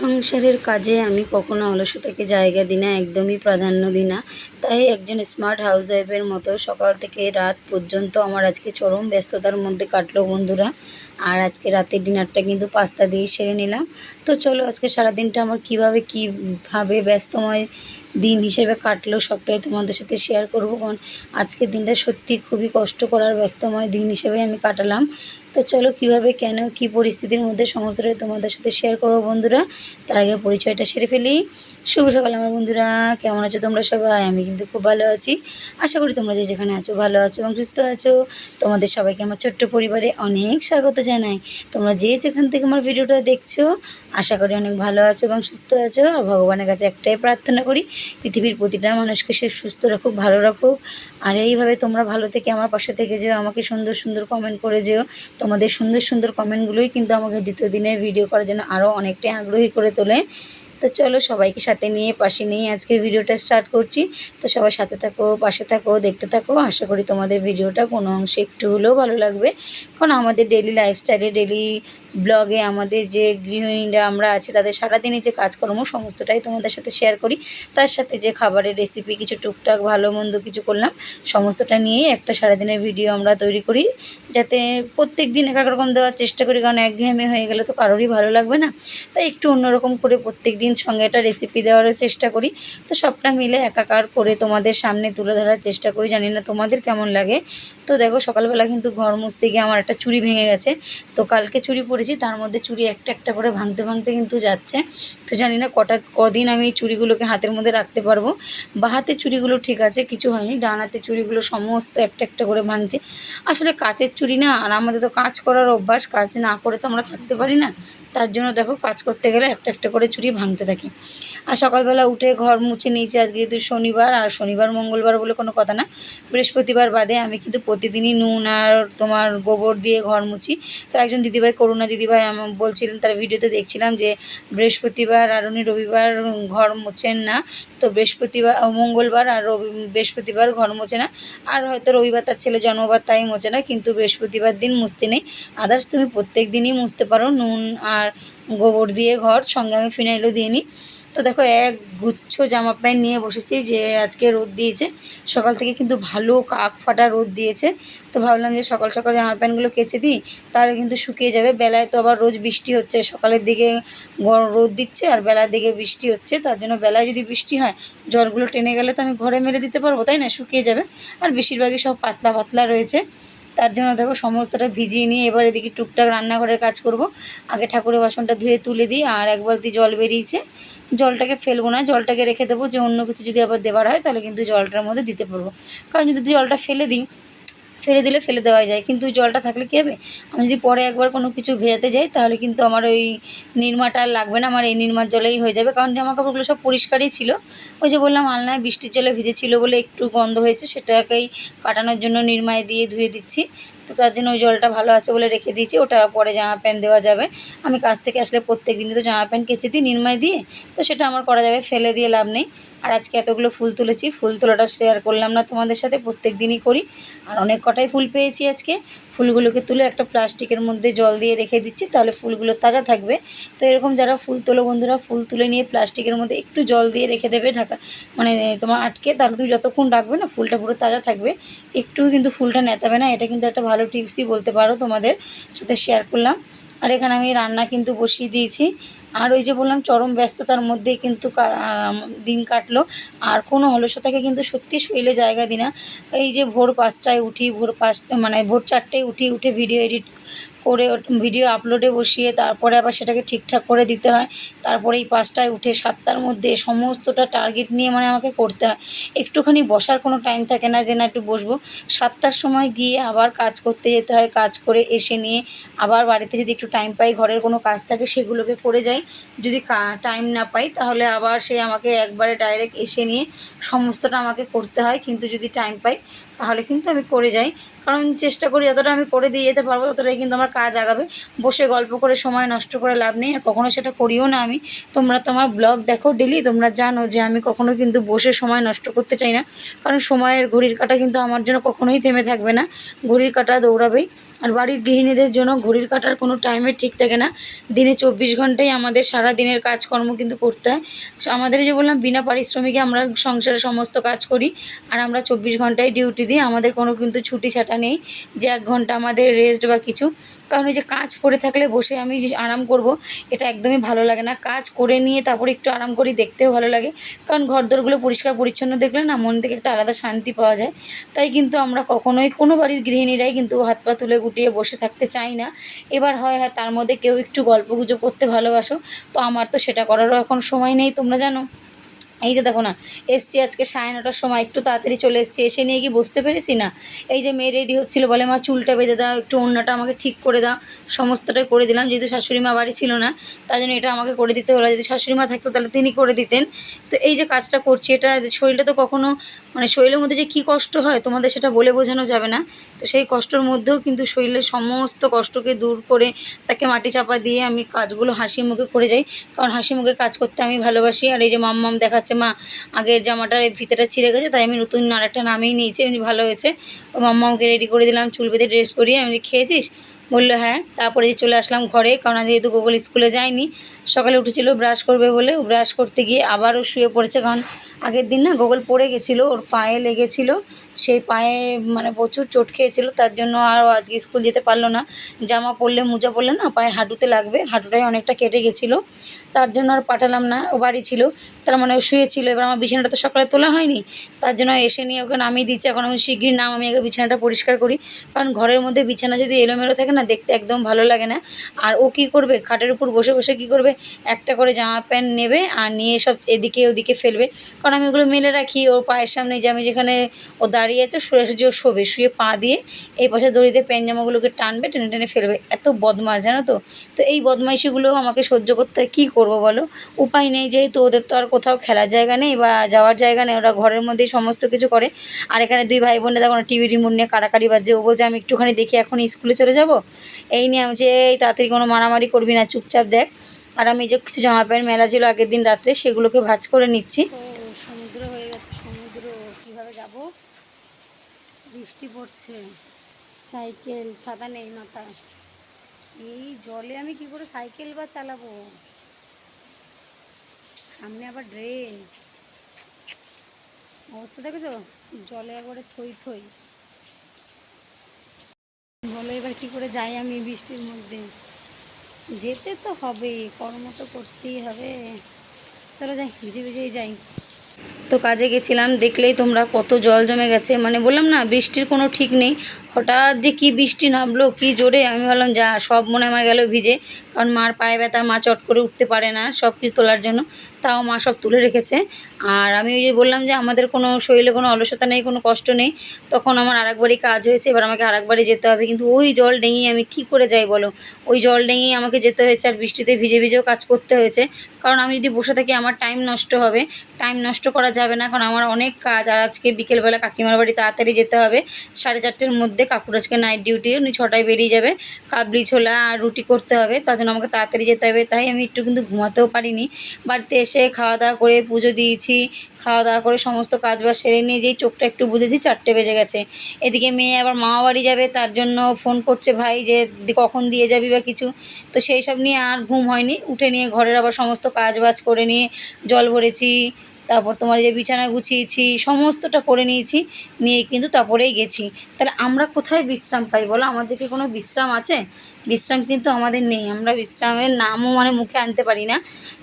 সংসারের কাজে আমি কখনো অলসতাকে জায়গা দিই না, একদমই প্রাধান্য দিই না। তাই একজন স্মার্ট হাউস ওয়াইফের মতো সকাল থেকে রাত পর্যন্ত আমার আজকে চরম ব্যস্ততার মধ্যে কাটলো বন্ধুরা। আর আজকে রাতের ডিনারটা কিন্তু পাস্তা দিয়ে সেরে নিলাম। তো চলো আজকে সারাদিনটা আমার কীভাবে, কীভাবে ব্যস্তময় দিন হিসেবে কাটলো সবটাই তোমাদের সাথে শেয়ার করব। কারণ আজকের দিনটা সত্যি খুবই কষ্ট করার ব্যস্তময় দিন হিসেবে আমি কাটালাম। তো চলো কীভাবে, কেন, কি পরিস্থিতির মধ্যে সমস্তটা তোমাদের সাথে শেয়ার করব বন্ধুরা। তার আগে পরিচয়টা সেরে ফেলি। শুভ সকাল আমার বন্ধুরা, কেমন আছো তোমরা সবাই? আমি কিন্তু খুব ভালো আছি। আশা করি তোমরা যে যেখানে আছো ভালো আছো এবং সুস্থ আছো। তোমাদের সবাইকে আমার ছোট্ট পরিবারে অনেক স্বাগত জানাই। তোমরা যে যেখান থেকে আমার ভিডিওটা দেখছ, আশা করি অনেক ভালো আছো এবং সুস্থ আছো। আর ভগবানের কাছে একটাই প্রার্থনা করি, পৃথিবীর প্রতিটা মানুষকে সে সুস্থ রাখুক, ভালো রাখুক। আর এইভাবে তোমরা ভালো থেকে আমার পাশে থেকে যেও, আমাকে সুন্দর সুন্দর কমেন্ট করে যেও। তোমাদের সুন্দর সুন্দর কমেন্টগুলোই কিন্তু আমাকে দ্বিতীয় দিনের ভিডিও করার জন্য আরও অনেকটাই আগ্রহী করে তোলে। তো চলো সবাইকে সাথে নিয়ে, পাশে নিয়ে আজকের ভিডিওটা স্টার্ট করছি। তো সবাই সাথে থাকো, পাশে থাকো, দেখতে থাকো। আশা করি তোমাদের ভিডিওটা কোনো অংশে একটু হলেও ভালো লাগবে। কারণ আমাদের ডেলি লাইফস্টাইলে ডেলি ব্লগে আমাদের যে গৃহিণীরা আমরা আছি, তাদের সারাদিনে যে কাজকর্ম সমস্তটাই তোমাদের সাথে শেয়ার করি। তার সাথে যে খাবারের রেসিপি কিছু টুকটাক, ভালো মন্দ কিছু করলাম, সমস্তটা নিয়েই একটা সারাদিনের ভিডিও আমরা তৈরি করি। যাতে প্রত্যেক দিন এক এক রকম দেওয়ার চেষ্টা করি, কারণ একঘেয়েমি হয়ে গেলে তো কারোরই ভালো লাগবে না। তাই একটু অন্যরকম করে প্রত্যেক দিন সঙ্গে একটা রেসিপি দেওয়ারও চেষ্টা করি। তো সবটা মিলে একাকার করে তোমাদের সামনে তুলে ধরার চেষ্টা করি। জানি না তোমাদের কেমন লাগে। তো দেখো, সকালবেলা কিন্তু ঘর মুছতে গিয়ে আমার একটা চুড়ি ভেঙে গেছে। তো কালকে চুড়ি পরেছি তার মধ্যে চুড়ি একটা একটা করে ভাঙতে ভাঙতে কিন্তু যাচ্ছে। তো জানি না কটা, কদিন আমি এই চুড়িগুলোকে হাতের মধ্যে রাখতে পারব। বা হাতের চুড়িগুলো ঠিক আছে, কিছু হয়নি। ডান হাতের চুড়িগুলো সমস্ত একটা একটা করে ভাঙছে। আসলে কাচের চুড়ি না, আর আমাদের তো কাজ করার অভ্যাস, কাজ না করে তো আমরা থাকতে পারি না। তার জন্য দেখো কাজ করতে গেলে একটা একটা করে চুড়ি ভাঙতে থাকি। আর সকালবেলা উঠে ঘর মুছে নিয়েছি আজকে যেহেতু শনিবার, আর শনিবার, মঙ্গলবার বলে কোনো কথা না। বৃহস্পতিবার বাদে আমি কিন্তু প্রতিদিনই নুন আর তোমার গোবর দিয়ে ঘর মুছি। তো একজন দিদিভাই, করুণা দিদিভাই আমি বলছিলেন, তার ভিডিওতে দেখছিলাম যে বৃহস্পতিবার আর উনি রবিবার ঘর মুছেন না। তো বৃহস্পতিবার মঙ্গলবার আর রবি, বৃহস্পতিবার ঘর মোছে না। আর হয়তো রবিবার তার ছেলে জন্মবার তাই মোছে না, কিন্তু বৃহস্পতিবার দিন মুছতে নেই। আদার্স তুমি প্রত্যেক দিনই মুছতে পারো নুন আর গোবর দিয়ে ঘর, সঙ্গে আমি ফিনাইলও দিয়ে নিই তো দেখো, এক গুচ্ছ জামা প্যান্ট নিয়ে বসেছি যে আজকে রোদ দিয়েছে। সকাল থেকে কিন্তু ভালো কাক ফাটা রোদ দিয়েছে। তো ভাবলাম যে সকাল সকাল জামা প্যান্টগুলো কেচে দিই, তাহলে কিন্তু শুকিয়ে যাবে। বেলায় তো আবার রোজ বৃষ্টি হচ্ছে। সকালের দিকে রোদ দিচ্ছে আর বেলার দিকে বৃষ্টি হচ্ছে। তার জন্য বেলায় যদি বৃষ্টি হয়, জলগুলো টেনে গেলে তো আমি ঘরে মেরে দিতে পারব, তাই না? শুকিয়ে যাবে। আর বেশিরভাগই সব পাতলা পাতলা রয়েছে। তার জন্য দেখো সমস্তটা ভিজিয়ে নিয়ে এবার এদিকে টুকটাক রান্নাঘরের কাজ করব। আগে ঠাকুরের বাসনটা ধুয়ে তুলে দিই, আর এক বালতি জল বেরিয়েছে। জলটাকে ফেলব না, জলটাকে রেখে দেবো যে অন্য কিছু যদি আবার দেওয়ার হয় তাহলে কিন্তু জলটার মধ্যে দিতে পারব। কারণ যদি জলটা ফেলে দিই ফেলে দিলে ফেলে দেওয়া যায়। কিন্তু জলটা থাকলে কী হবে? আমি যদি পরে একবার কোনো কিছু ভেজাতে যাই, তাহলে কিন্তু আমার ওই নির্মাটা লাগবে না। আমার এই নির্মার জলেই হয়ে যাবে। কারণ জামা কাপড়গুলো সব পরিষ্কারই ছিল। ওই যে বললাম, আলনায় বৃষ্টির জলে ভিজেছিল বলে একটু গন্ধ হয়েছে। সেটাকেই কাটানোর জন্য নির্মায় দিয়ে ধুয়ে দিচ্ছি। তো তার জন্য ওই জলটা ভালো আছে বলে রেখে দিয়েছি। ওটা পরে জামা প্যান্ট দেওয়া যাবে। আমি কাজ থেকে আসলে প্রত্যেক দিনই তো জামা প্যান্ট কেচে দিই নির্মায় দিয়ে। তো সেটা আমার করা যাবে, ফেলে দিয়ে লাভ নেই। আর আজকে এতগুলো ফুল তুলেছি। ফুল তোলাটা শেয়ার করলাম না তোমাদের সাথে, প্রত্যেক দিনই করি। আর অনেক কটাই ফুল পেয়েছি আজকে। ফুলগুলোকে তুলে একটা প্লাস্টিকের মধ্যে জল দিয়ে রেখে দিচ্ছি, তাহলে ফুলগুলো তাজা থাকবে। তো এরকম যারা ফুল তোলো বন্ধুরা, ফুল তুলে নিয়ে প্লাস্টিকের মধ্যে একটু জল দিয়ে রেখে দেবে ঢাকা মানে তোমার আটকে তাহলে তুমি যতক্ষণ রাখবে না, ফুলটা পুরো তাজা থাকবে। একটু কিন্তু ফুলটা নেতাবে না, এটা কিন্তু একটা ভালো টিপসই বলতে পারো তোমাদের সাথে শেয়ার করলাম। আর এখানে আমি রান্না কিন্তু বসিয়ে দিয়েছি। আর ওই যে বললাম, চরম ব্যস্ততার মধ্যেই কিন্তু দিন কাটলো। আর কোনো অলসতাকে কিন্তু সত্যি শৈলে জায়গা দিই না এই যে ভোর পাঁচটায় উঠি, ভোর পাঁচটা মানে ভোর চারটায় উঠি, উঠে ভিডিও এডিট করে ভিডিও আপলোডে বসিয়ে তারপরে আবার সেটাকে ঠিকঠাক করে দিতে হয়। তারপরে এই পাঁচটায় উঠে সাতটার মধ্যে সমস্তটা টার্গেট নিয়ে মানে আমাকে করতে হয়। একটুখানি বসার কোনো টাইম থাকে না যে না একটু বসবো। সাতটার সময় গিয়ে আবার কাজ করতে যেতে হয়, কাজ করে এসে নিয়ে আবার বাড়িতে যদি একটু টাইম পাই, ঘরের কোনো কাজ থাকে সেগুলোকে করে যাই। যদি টাইম না পাই তাহলে আবার সে আমাকে একবারে ডাইরেক্ট এসে নিয়ে সমস্তটা আমাকে করতে হয়। কিন্তু যদি টাইম পাই তাহলে কিন্তু আমি করে যাই। কারণ চেষ্টা করি যতটা আমি করে দিয়ে যেতে পারব ততটাই কিন্তু আমার কাজ আগাবে। বসে গল্প করে, সময় নষ্ট করে লাভ নেই। আর কখনো সেটা করিও না আমি। তোমরা তোমার ব্লগ দেখো ডেলি তোমরা জানো যে আমি কখনো কিন্তু বসে সময় নষ্ট করতে চাই না। কারণ সময়ের ঘড়ির কাটা কিন্তু আমার জন্য কখনোই থেমে থাকবে না। ঘড়ির কাটা দৌড়াবেই। আর বাড়ির গৃহিণীদের জন্য ঘড়ির কাটার কোনো টাইমের ঠিক থাকে না। দিনে চব্বিশ ঘন্টাই আমাদের সারা দিনের কাজকর্ম কিন্তু করতে হয়। আমাদের যে বললাম, বিনা পারিশ্রমিকে আমরা সংসারের সমস্ত কাজ করি আর আমরা চব্বিশ ঘন্টায় ডিউটি দিই। আমাদের কোনো কিন্তু ছুটি ছাটা নেই যে এক ঘণ্টা আমাদের রেস্ট বা কিছু। কারণ ওই যে কাজ পড়ে থাকলে বসে আমি আরাম করব, এটা একদমই ভালো লাগে না। কাজ করে নিয়ে তারপরে একটু আরাম করি, দেখতেও ভালো লাগে। কারণ ঘরদোরগুলো পরিষ্কার পরিচ্ছন্ন দেখলে না, মন থেকে একটা আলাদা শান্তি পাওয়া যায়। তাই কিন্তু আমরা কখনোই কোনো বাড়ির গৃহিণীরাই কিন্তু হাত পা তুলে গুটিয়ে বসে থাকতে চাই না। এবার হয় হ্যাঁ তার মধ্যে কেউ একটু গল্প গুজব করতে ভালোবাসো, তো আমার তো সেটা করারও এখন সময় নেই, তোমরা জানো। এই যে দেখো না, এসছি আজকে সাড়ে নটার সময়, একটু তাড়াতাড়ি চলে এসছি। এসে নিয়ে কি বসতে পেরেছি না? এই যে মেয়ে রেডি হচ্ছিল বলে, মা, চুলটা বেঁধে দাও, একটু অন্যটা আমাকে ঠিক করে দাও। সমস্তটাই করে দিলাম, যেহেতু শাশুড়ি মা বাড়ি ছিল না তাই জন্য এটা আমাকে করে দিতে হলো। যদি শাশুড়ি মা থাকতো, তাহলে তিনি করে দিতেন। তো এই যে কাজটা করছি, এটা শরীরটা তো কখনো মানে শরীরের মধ্যে যে কী কষ্ট হয়, তোমাদের সেটা বলে বোঝানো যাবে না। তো সেই কষ্টর মধ্যেও কিন্তু শরীরের সমস্ত কষ্টকে দূর করে তাকে মাটি চাপা দিয়ে আমি কাজগুলো হাসি মুখে করে যাই। কারণ হাসি মুখে কাজ করতে আমি ভালোবাসি। আর এই যে মাম্মাম দেখাচ্ছে, মা, আগের জামাটার ফিতেটা ছিঁড়ে গেছে, তাই আমি নতুন আরেকটা নামিয়ে নিয়েছি, এমনি ভালো হয়েছে। ও মাম্মামকে রেডি করে দিলাম, চুল বেঁধে ড্রেস পরিয়ে। আমি খেয়েছিস? বলল হ্যাঁ। তারপরে যে চলে আসলাম ঘরে, কারণ যেহেতু গোগল স্কুলে যায়নি, সকালে উঠেছিল, ব্রাশ করবে বলে। ব্রাশ করতে গিয়ে আবারও শুয়ে পড়েছে, কারণ আগের দিন না গোগল পড়ে গেছিল, ওর পায়ে লেগেছিলো, সেই পায়ে মানে প্রচুর চোট খেয়েছিল, তার জন্য আর আজকে স্কুল যেতে পারল না। জামা পরলে, মোজা পড়লে না পায়ে হাঁটুতে লাগবে, হাঁটুটাই অনেকটা কেটে গেছিল, তার জন্য আর পাঠালাম না, ও বাড়ি ছিল। তার মানে ও শুয়েছিল। এবার আমার বিছানাটা তো সকালে তোলা হয়নি। তার জন্য এসে নিয়ে ওকে নামিয়ে দিচ্ছে। এখন আমি শিগগির নাম, আমি আগে বিছানাটা পরিষ্কার করি। কারণ ঘরের মধ্যে বিছানা যদি এলোমেলো থাকে না, দেখতে একদম ভালো লাগে না। আর ও কী করবে? খাটের উপর বসে বসে কী করবে? একটা করে জামা প্যান্ট নেবে আর নিয়ে সব এদিকে ওদিকে ফেলবে। কারণ আমি ওগুলো মেলে রাখি। ওর পায়ের সামনে যে আমি যেখানে ও দাঁড়িয়ে আছে, শুয়ে যে ও শোবে, শুয়ে পা দিয়ে এই পাশে দড়িতে প্যান্ট জামাগুলোকে টানবে, টেনে টেনে ফেলবে। এত বদমাশ, জানো তো? তো এই বদমাইশিগুলো আমাকে সহ্য করতে হয়। কী করব বলো? উপায় নেই যেহেতু, ওদের তো আর কোথাও খেলার জায়গা নেই বা যাওয়ার জায়গা নেই, ওরা ঘরের মধ্যেই সমস্ত কিছু করে। আর এখানে দুই ভাই বোনে দেখো টিভি রিমোট নিয়ে কাড়াকাড়ি বাজছে। ও বলছে, আমি একটুখানি দেখি এখন স্কুলে চলে যাব? এই নিয়ে আমি যে এই তাড়াতাড়ি কোনো মারামারি করবি না, চুপচাপ দেখ। আর আমি যে কিছু জামা প্যান্ট, মেলা ছিল আগের দিন রাত্রে, সেগুলোকে ভাঁজ করে নিচ্ছি। সমুদ্র হয়ে গেছে, সমুদ্র, কীভাবে যাব? বৃষ্টি পড়ছে, সাইকেল, ছাতা নেই মাথায়। এই জলে আমি কি করে সাইকেল বা চালাবো? সামনে আবার ড্রেন অবস্থা দেখেছ? জলে একবারে থই থই। বলো এবার কি করে যাই আমি বৃষ্টির মধ্যে। যেতে তো হবে কর্ম তো করতেই হবে। চলো যাই, ভিজে ভিজেই যাই। তো কাজে গেছিলাম, দেখলেই তোমরা কত জল জমে গেছে। মানে বললাম না, বৃষ্টির কোনো ঠিক নেই। হঠাৎ যে কি বৃষ্টি নামলো, কি জোরে, আমি বললাম যা, সব মনে আমার গেল ভিজে। কারণ মার পায়ে ব্যথা, মা চট করে উঠতে পারে না সব কিছু তোলার জন্য, তাও মা সব তুলে রেখেছে। আর আমি ওই যে বললাম যে, আমাদের কোনো শরীরে কোনো অলসতা নেই, কোনো কষ্ট নেই। তখন আমার আরেকবারই কাজ হয়েছে, এবার আমাকে আরেকবারই যেতে হবে। কিন্তু ওই জল ডেঙিয়ে আমি কি করে যাই বলো? ওই জল ডেঙিয়ে আমাকে যেতে হয়েছে, আর বৃষ্টিতে ভিজে ভিজেও কাজ করতে হয়েছে। কারণ আমি যদি বসে থাকি, আমার টাইম নষ্ট হবে। টাইম নষ্ট করা যাবে না, কারণ আমার অনেক কাজ। আর আজকে বিকেলবেলা কাকিমার বাড়ি তাড়াতাড়ি যেতে হবে, সাড়ে চারটের মধ্যে। কাকুর আজকে নাইট ডিউটি উনি ছটায় বেরিয়ে যাবে। কাবলি ছোলা আর রুটি করতে হবে, তার জন্য আমাকে তাড়াতাড়ি যেতে হবে, তাই আমি একটু কিন্তু ঘুমাতেও পারিনি। বাড়িতে এসে খাওয়া দাওয়া করে পুজো দিয়েছি খাওয়া দাওয়া করে সমস্ত কাজ বাজ সেরে নিয়ে যেই চোখটা একটু বুঝেছি চারটে বেজে গেছে। এদিকে মেয়ে আবার মামা বাড়ি যাবে, তার জন্য ফোন করছে ভাই যে কখন দিয়ে যাবি বা কিছু। তো সেই সব নিয়ে আর ঘুম হয়নি, উঠে নিয়ে ঘরের আবার সমস্ত কাজ বাজ করে নিয়ে জল ভরেছি তারপর তোমার যে বিছানা গুছিয়েছি, সমস্তটা করে নিয়েছি, নিয়ে কিন্তু তারপরেই গেছি। তাহলে আমরা কোথায় বিশ্রাম পাই বলো? আমাদের কি কোনো বিশ্রাম আছে? বিশ্রাম কিন্তু আমাদের নেই, আমরা বিশ্রামের নামও মানে মুখে আনতে পারি না।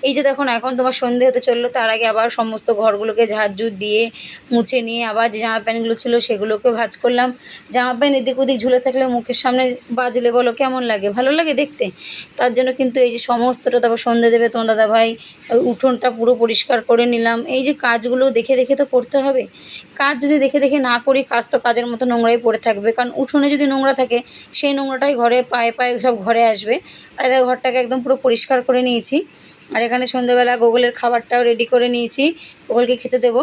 এই যে দেখো না এখন তোমার সন্ধে হতে চলল, তার আগে আবার সমস্ত ঘরগুলোকে ঝাড়ঝুট দিয়ে মুছে নিয়ে আবার যে জামা প্যান্টগুলো ছিল সেগুলোকে ভাঁজ করলাম। জামা প্যান্ট এদিক ওদিক ঝুলে থাকলে মুখের সামনে বাজলে বলো, কেমন লাগে? ভালো লাগে দেখতে? তার জন্য কিন্তু এই যে সমস্তটা, তারপর সন্ধে দেবে তোমার দাদা ভাই উঠোনটা পুরো পরিষ্কার করে নিলাম। এই যে কাজগুলো দেখে দেখে তো করতে হবে। কাজ যদি দেখে দেখে না করি, কাজ তো কাজের মতো নোংরাই পড়ে থাকবে। কারণ উঠোনে যদি নোংরা থাকে, সেই নোংরাটাই ঘরে পায়ে পায়ে সব ঘরে আসবে। আর দেখো ঘরটাকে একদম পুরো পরিষ্কার করে নিয়েছি। আর এখানে সন্ধ্যেবেলা গোগলের খাবারটাও রেডি করে নিয়েছি। গোগলকে খেতে দেবো।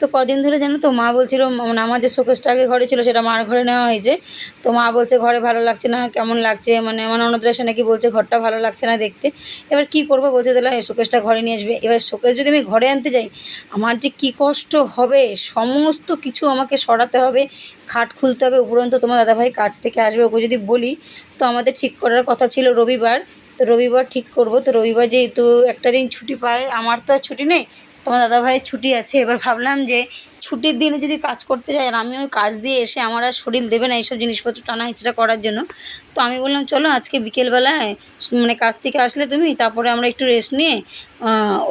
তো কদিন ধরে জানো তো, মা বলছিল মানে আমার যে শোকেসটা আগে ঘরে ছিল সেটা মার ঘরে নেওয়া হয়েছে। তো মা বলছে, ঘরে ভালো লাগছে না, কেমন লাগছে? মানে আমার ননদরা এসে নাকি বলছে, ঘরটা ভালো লাগছে না দেখতে। এবার কি করব? বলছে, তাহলে শোকেসটা ঘরে নিয়ে আসবে। এবার শোকেস যদি আমি ঘরে আনতে যাই, আমার যে কি কষ্ট হবে, সমস্ত কিছু আমাকে সরাতে হবে, খাট খুলতে হবে, উপরন্ত তোমার দাদাভাই কাজ থেকে আসবে, ওকে যদি বলি, তো আমাদের ঠিক করার কথা ছিল রবিবার। তো রবিবার ঠিক করব। তো রবিবার যেহেতু একটা দিন ছুটি পায়, আমার তো আর ছুটি নেই তোমার দাদাভাইয়ের ছুটি আছে, এবার ভাবলাম যে ছুটির দিনে যদি কাজ করতে যাই, আর আমি ওই কাজ দিয়ে এসে আমার আর শরীর দেবে না এইসব জিনিসপত্র টানা হিচড়া করার জন্য, তো আমি বললাম, চলো আজকে বিকেলবেলায় মানে কাজ থেকে আসলে তুমি, তারপরে আমরা একটু রেস্ট নিয়ে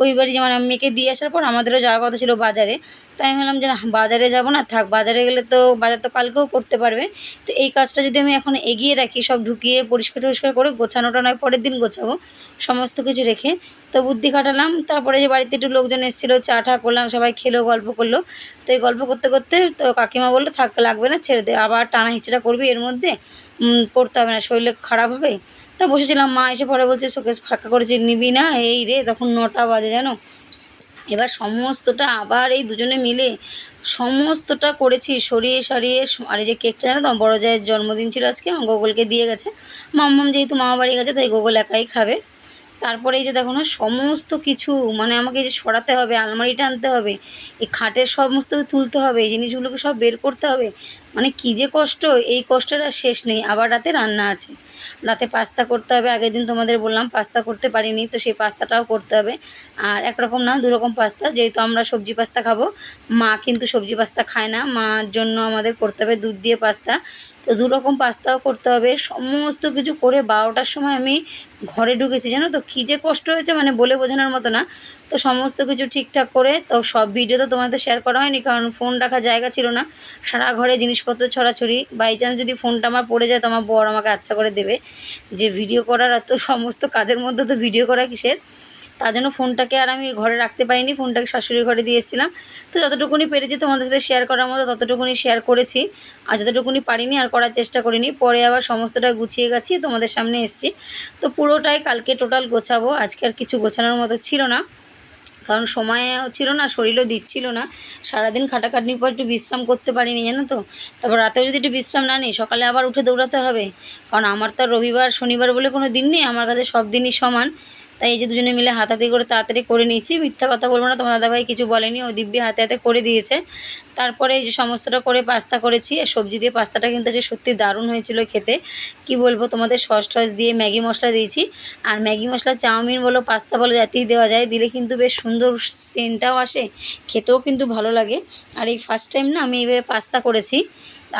ওই বাড়ি যেমন মেয়েকে দিয়ে আসার পর আমাদেরও যাওয়ার কথা ছিল বাজারে তাই আমি ভাবলাম যে না, বাজারে যাব না, থাক, বাজারে গেলে তো বাজার তো কালকেও করতে পারবে, তো এই কাজটা যদি আমি এখন এগিয়ে রাখি, সব ঢুকিয়ে পরিষ্কার টরিষ্কার করে গোছানোটা নয়, পরের দিন গোছাবো, সমস্ত কিছু রেখে তো বুদ্ধি খাটালাম। তারপরে যে বাড়িতে একটু লোকজন এসেছিল, চা টা করলাম, সবাই খেলো, গল্প করল। তো এই গল্প করতে করতে তো কাকিমা বলল, থাক, লাগবে না, ছেড়ে দে। আবার টানা হিচড়া করবি, এর মধ্যে করতে হবে না, শরীরে খারাপ হবে। তা বসেছিলাম, মা এসে পরে বলছে, শোকেস ফাঁকা করেছে নিবি না, এই রে, তখন নটা বাজে, জানো? এবার সমস্তটা আবার এই দুজনে মিলে সমস্তটা করেছি, সরিয়ে সরিয়ে, আর এই যে কেকটা জানো তো, বড় জায়ের জন্মদিন ছিল আজকে, আমার গোগলকে দিয়ে গেছে। মাম্মাম যেহেতু মামা বাড়ি গেছে, তাই গোগল একাই খাবে। তারপরে এই যে দেখো না, সমস্ত কিছু মানে আমাকে যে সরাতে হবে, আলমারিটা আনতে হবে, এই খাটের সমস্ত তুলতে হবে, এই জিনিসগুলোকে সব বের করতে হবে মানে কী যে কষ্ট, এই কষ্টটা আর শেষ নেই, আবার রাতে রান্না আছে। রাতে পাস্তা করতে হবে। আগের দিন তোমাদের বললাম পাস্তা করতে পারিনি, তো সেই পাস্তাটাও করতে হবে। আর একরকম না, দুরকম পাস্তা। যেহেতু আমরা সবজি পাস্তা খাব, মা কিন্তু সবজি পাস্তা খায় না। মার জন্য আমাদের করতে হবে দুধ দিয়ে পাস্তা। তো দু রকম পাস্তাও করতে হবে। সমস্ত কিছু করে বারোটার সময় আমি ঘরে ঢুকেছি, জানো তো? কী যে কষ্ট হয়েছে মানে বলে বোঝানোর মতো না। তো সমস্ত কিছু ঠিকঠাক করে, তো সব ভিডিও তো তোমাদের শেয়ার করা হয়নি, কারণ ফোন রাখার জায়গা ছিল না। সারা ঘরে জিনিসপত্র ছড়াছড়ি। বাই চান্স যদি ফোনটা আমার পড়ে যায়, তো আমার বর আমাকে আচ্ছা করে দেবে। যে ভিডিও করার এত সমস্ত কাজের মধ্যে তো ভিডিও করা কিসের? তার জন্য ফোনটাকে আর আমি ঘরে রাখতে পারিনি, ফোনটাকে শাশুড়ির ঘরে দিয়ে এসেছিলাম। তো যতটুকুনি পেরেছি তোমাদের সাথে শেয়ার করার মতো ততটুকুনি শেয়ার করেছি। আর যতটুকুনি পারিনি আর করার চেষ্টা করিনি, পরে আবার সমস্তটা গুছিয়ে গেছি তোমাদের সামনে এসেছি। তো পুরোটাই কালকে টোটাল গোছাবো, আজকে আর কিছু গোছানোর মতো ছিল না। কারণ সময় ছিল না, শরীরও দিচ্ছিল না। সারাদিন খাটাখাটনির পর একটু বিশ্রাম করতে পারিনি, জানো তো? তারপর রাতেও যদি একটু বিশ্রাম না নিই, সকালে আবার উঠে দৌড়াতে হবে। কারণ আমার তো রবিবার, শনিবার বলে কোনো দিন নেই, আমার কাছে সব দিনই সমান। তাই এই যে দুজনে মিলে হাতাহাতি করে তাড়াতাড়ি করে নিয়েছি। মিথ্যা কথা বলব না, তোমার দাদাভাই কিছু বলেনি, ও দিব্যি হাতে হাতে করে দিয়েছে। তারপরে এই যে সমস্তটা করে পাস্তা করেছি সবজি দিয়ে পাস্তাটা কিন্তু যে সত্যি দারুণ হয়েছিল খেতে। কি বলব, তোমাদের সস টস দিয়ে ম্যাগি মশলা দিয়েছি। আর ম্যাগি মশলা চাউমিন বলো, পাস্তা বলো যাতেই দেওয়া যায়। দিলে কিন্তু বেশ সুন্দর সেন্টটাও আসে, খেতেও কিন্তু ভালো লাগে। আর এই ফার্স্ট টাইম না আমি এইভাবে পাস্তা করেছি।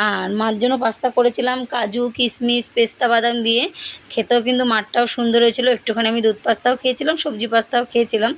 আর মার জন্য পাস্তা করেছিলাম, কাজু, কিশমিশ, পেস্তা, বাদাম দিয়ে। খেতেও কিন্তু মাঠটাও সুন্দর হয়েছিল। একটুখানি আমি দুধ পাস্তাও খেয়েছিলাম, সবজি পাস্তাও খেয়েছিলাম।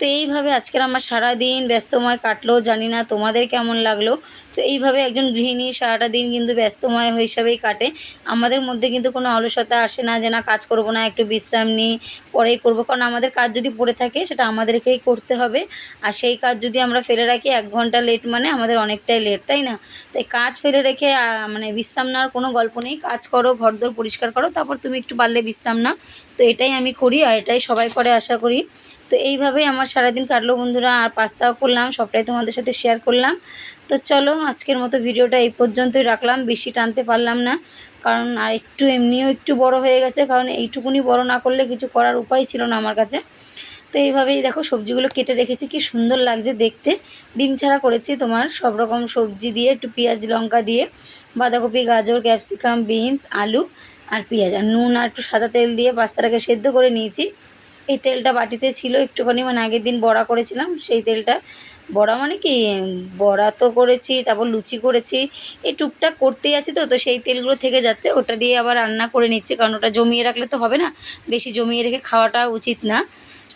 তো এইভাবে আজকের আমার সারা দিন ব্যস্তময় কাটলো, জানি না তোমাদের কেমন লাগল। তো এইভাবে একজন গৃহিণী সারাটা দিন কিন্তু ব্যস্তময় হিসাবেই কাটে। আমাদের মধ্যে কিন্তু কোনো অলসতা আসে না যে না কাজ করব না, একটু বিশ্রাম নিই, পরেই করব। কারণ আমাদের কাজ যদি পড়ে থাকে, সেটা আমাদেরকেই করতে হবে। আর সেই কাজ যদি আমরা ফেলে রাখি, এক ঘণ্টা লেট মানে আমাদের অনেকটাই লেট তাই না? তাই কাজ ফেলে রেখে মানে বিশ্রাম নেওয়ার কোনো গল্প নেই। কাজ করো, ঘরদোর পরিষ্কার করো, তারপর তুমি একটু পারলে বিশ্রাম না তো এটাই আমি করি, আর এটাই সবাই করে আশা করি। তো এইভাবেই আমার সারাদিন কাটলো বন্ধুরা, আর পাস্তাও করলাম, সবটাই তোমাদের সাথে শেয়ার করলাম। তো চলো, আজকের মতো ভিডিওটা এই পর্যন্তই রাখলাম, বেশি টানতে পারলাম না, কারণ আর একটু এমনিও একটু বড় হয়ে গেছে, কারণ এইটুকুনি বড় না করলে কিছু করার উপায় ছিল না আমার কাছে। তো এইভাবেই দেখো, সবজিগুলো কেটে রেখেছি, কি সুন্দর লাগছে দেখতে। ডিম ছাড়া করেছি তোমার, সব রকম সবজি দিয়ে, একটু পেঁয়াজ, লঙ্কা দিয়ে, বাঁধাকপি, গাজর, ক্যাপসিকাম, বিনস, আলু আর পেঁয়াজ, আর নুন আর একটু সাদা তেল দিয়ে পাস্তাটাকে সেদ্ধ করে নিয়েছি। এই তেলটা বাটিতে ছিল একটুখানি মানে আগের দিন বড়া করেছিলাম, সেই তেলটা। বড়া মানে কি? বড়া তো করেছি, তারপর লুচি করেছি। এই টুকটাক করতেই আছে তো তো সেই তেলগুলো থেকে যাচ্ছে, ওটা দিয়ে আবার রান্না করে নিচ্ছে, কারণ ওটা জমিয়ে রাখলে তো হবে না। বেশি জমিয়ে রেখে খাওয়াটা উচিত না।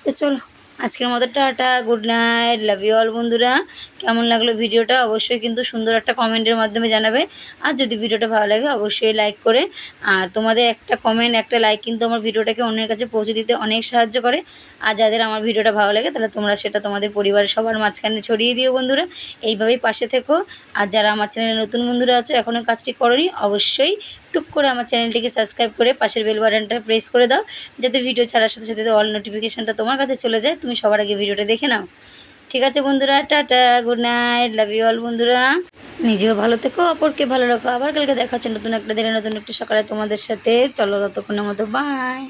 তো চলো আজকের মতো ta ta good night love you all বন্ধুরা। কেমন লাগল ভিডিওটা অবশ্যই কিন্তু সুন্দর একটা কমেন্টের মাধ্যমে জানাবে। আর যদি ভিডিওটা ভালো লাগে অবশ্যই লাইক করে। আর তোমাদের একটা কমেন্ট একটা লাইক কিন্তু আমার ভিডিওটাকে অন্যের কাছে পৌঁছে দিতে অনেক সাহায্য করে। আর যাদের আমার ভিডিওটা ভালো লাগে তাহলে তোমরা সেটা তোমাদের পরিবারের সবার মাঝখানে ছড়িয়ে দিও বন্ধুরা। এইভাবেই পাশে থেকো। আর যারা আমার চ্যানেলে নতুন বন্ধুরা আছো এখনও কাজটি করনি, অবশ্যই টুক করে আমার চ্যানেলটিকে সাবস্ক্রাইব করে পাশের বেল বাটনটা প্রেস করে দাও, যাতে ভিডিও ছাড়ার সাথে সাথে অল নোটিফিকেশানটা তোমার কাছে চলে যায়। তুমি সবার আগে ভিডিওটা দেখে নাও। ঠিক আছে বন্ধুরা, ta ta good night love you all বন্ধুরা। নিজেও ভালো থেকো, অপরকে ভালো রাখো। আবার কালকে দেখা হচ্ছে নতুন একটা দিনে নতুন একটু সকালে তোমাদের সাথে। চলো ততক্ষণের মতো বাই